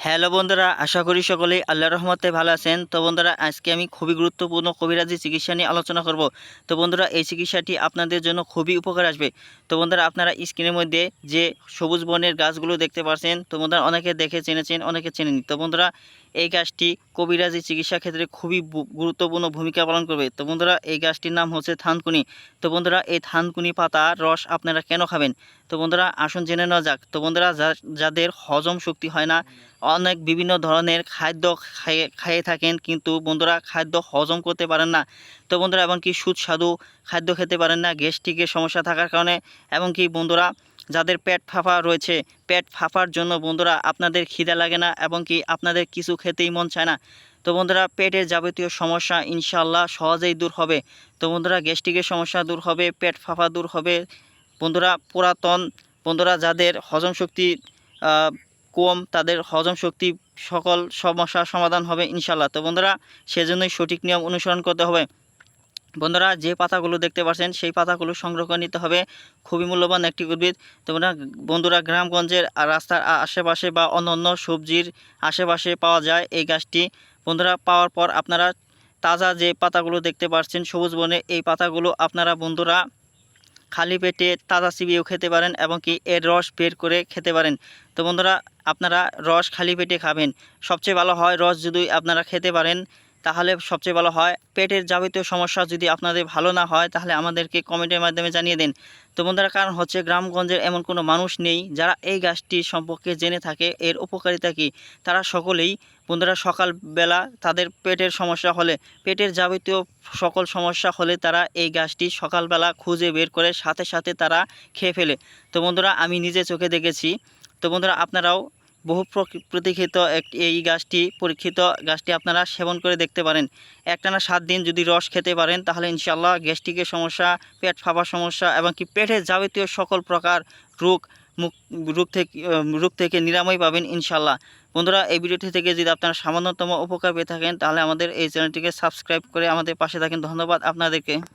Hello বন্ধুরা, আশা করি সকলেই আল্লাহ রহমতে ভালো আছেন। তো বন্ধুরা, আজকে আমি খুবই গুরুত্বপূর্ণ কবিরাজি চিকিৎসা নিয়ে আলোচনা করব। তো বন্ধুরা, এই চিকিৎসাটি আপনাদের জন্য খুবই উপকার আসবে। তো বন্ধুরা, আপনারা স্ক্রিনের মধ্যে যে সবুজ বনের গাছগুলো দেখতে পাচ্ছেন তো বন্ধুরা, অনেকে দেখে চেনেছেন, অনেকে চেনেনি তো বন্ধুরা, এই গাছটি কবিরাজি চিকিৎসা ক্ষেত্রে খুবই গুরুত্বপূর্ণ ভূমিকা পালন করবে। তো বন্ধুরা, এই গাছটির নাম হচ্ছে থানকুনি। তো বন্ধুরা, এই থানকুনি পাতার রস আপনারা কেন খাবেন? তো বন্ধুরা, আসুন জেনে নেওয়া যাক। তো বন্ধুরা যাদের হজম শক্তি হয় না, অনেক বিভিন্ন ধরনের খাদ্য খাইয়ে থাকেন, কিন্তু বন্ধুরা খাদ্য হজম করতে পারেন না। তো বন্ধুরা এমনকি সুস্বাদু খাদ্য খেতে পারেন না, গ্যাস্ট্রিকের সমস্যা থাকার কারণে এমনকি বন্ধুরা, যাদের পেট ফাঁপা রয়েছে, পেট ফাঁপার জন্য বন্ধুরা আপনাদের খিদে লাগে না, এবং কি আপনাদের কিছু খেতেই মন চায় না। তো বন্ধুরা, পেটের যাবতীয় সমস্যা ইনশাল্লাহ সহজেই দূর হবে। তো বন্ধুরা, গ্যাস্ট্রিকের সমস্যা দূর হবে, পেট ফাঁপা দূর হবে বন্ধুরা পুরাতন, বন্ধুরা যাদের হজম শক্তি কম, তাদের হজম শক্তি সকল সমস্যার সমাধান হবে ইনশাল্লাহ তো বন্ধুরা, সেজন্যই সঠিক নিয়ম অনুসরণ করতে হবে। বন্ধুরা, যে পাতাগুলো দেখতে পাচ্ছেন, সেই পাতাগুলো সংগ্রহ করে নিতে হবে। খুবই মূল্যবান একটি উদ্ভিদ। তো বন্ধুরা গ্রামগঞ্জের রাস্তার আশেপাশে বা অন্য অন্য সবজির আশেপাশে পাওয়া যায় এই গাছটি। বন্ধুরা, পাওয়ার পর আপনারা তাজা যে পাতাগুলো দেখতে পাচ্ছেন, সবুজ বনে এই পাতাগুলো আপনারা বন্ধুরা খালি পেটে তাজা চিবিয়েও খেতে পারেন এবং কি এর রস বের করে খেতে পারেন। তো বন্ধুরা, আপনারা রস খালি পেটে খাবেন। সবচেয়ে ভালো হয় রস যদি আপনারা খেতে পারেন তাহলে সবচেয়ে ভালো হয়। পেটের যাবতীয় সমস্যা যদি আপনাদের ভালো না হয়, তাহলে আমাদেরকে কমেন্টের মাধ্যমে জানিয়ে দিন। তো বন্ধুরা, কারণ হচ্ছে গ্রামগঞ্জের এমন কোনো মানুষ নেই, যারা এই গাছটি সম্পর্কে জেনে থাকে। এর উপকারিতা কী? তারা সকলেই, বন্ধুরা, সকালবেলা তাদের পেটের সমস্যা হলে, পেটের যাবতীয় সকল সমস্যা হলে তারা এই গাছটি সকালবেলা খুঁজে বের করে সাথে সাথে তারা খেয়ে ফেলে। তো বন্ধুরা, আমি নিজে চোখে দেখেছি। তো বন্ধুরা, আপনারাও বহু প্রতীক্ষিত এক এই গাছটি, পরীক্ষিত গাছটি আপনারা সেবন করে দেখতে পারেন। একটানা সাত দিন যদি রস খেতে পারেন, তাহলে ইনশাল্লাহ গ্যাস্ট্রিকের সমস্যা, পেট ফাঁপার সমস্যা এবং কি পেটের যাবতীয় সকল প্রকার রোগ মুখ রোগ থেকে রোগ থেকে নিরাময় পাবেন ইনশাল্লাহ বন্ধুরা, এই ভিডিওটি থেকে যদি আপনারা সামান্যতম উপকার পেয়ে থাকেন, তাহলে আমাদের এই চ্যানেলটিকে সাবস্ক্রাইব করে আমাদের পাশে থাকেন। ধন্যবাদ আপনাদেরকে।